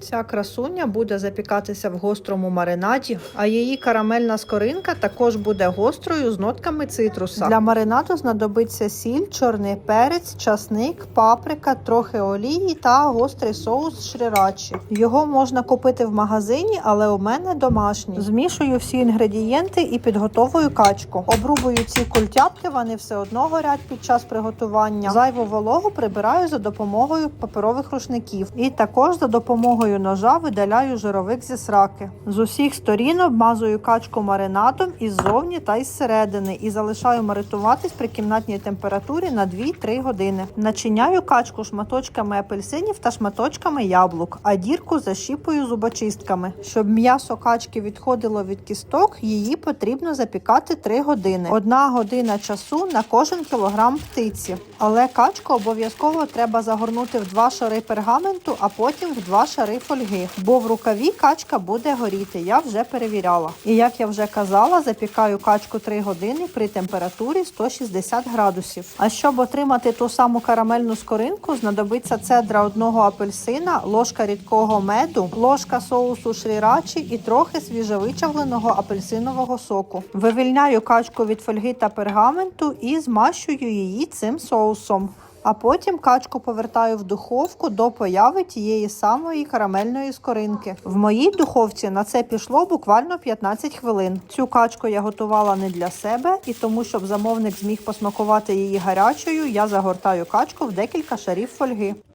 Ця красуня буде запікатися в гострому маринаді, а її карамельна скоринка також буде гострою з нотками цитруса. Для маринаду знадобиться сіль, чорний перець, часник, паприка, трохи олії та гострий соус шрирачі. Його можна купити в магазині, але у мене домашній. Змішую всі інгредієнти і підготовую качку. Обрубую ці культяпки, вони все одно горять під час приготування. Зайву вологу прибираю за допомогою паперових рушників і також за допомогою ножа видаляю жировик зі сраки. З усіх сторін обмазую качку маринадом іззовні та із середини і залишаю маринуватись при кімнатній температурі на 2-3 години. Начиняю качку шматочками апельсинів та шматочками яблук, а дірку защіпую зубочистками. Щоб м'ясо качки відходило від кісток, її потрібно запікати 3 години. Одна година часу на кожен кілограм птиці. Але качку обов'язково треба загорнути в два шари пергаменту, а потім в два шари фольги, бо в рукаві качка буде горіти. Я вже перевіряла. І як я вже казала, запікаю качку 3 години при температурі 160 градусів. А щоб отримати ту саму карамельну скоринку, знадобиться цедра одного апельсина, ложка рідкого меду, ложка соусу шрірачі і трохи свіжовичавленого апельсинового соку. Вивільняю качку від фольги та пергаменту і змащую її цим соусом. А потім качку повертаю в духовку до появи тієї самої карамельної скоринки. В моїй духовці на це пішло буквально 15 хвилин. Цю качку я готувала не для себе, і тому, щоб замовник зміг посмакувати її гарячою, я загортаю качку в декілька шарів фольги.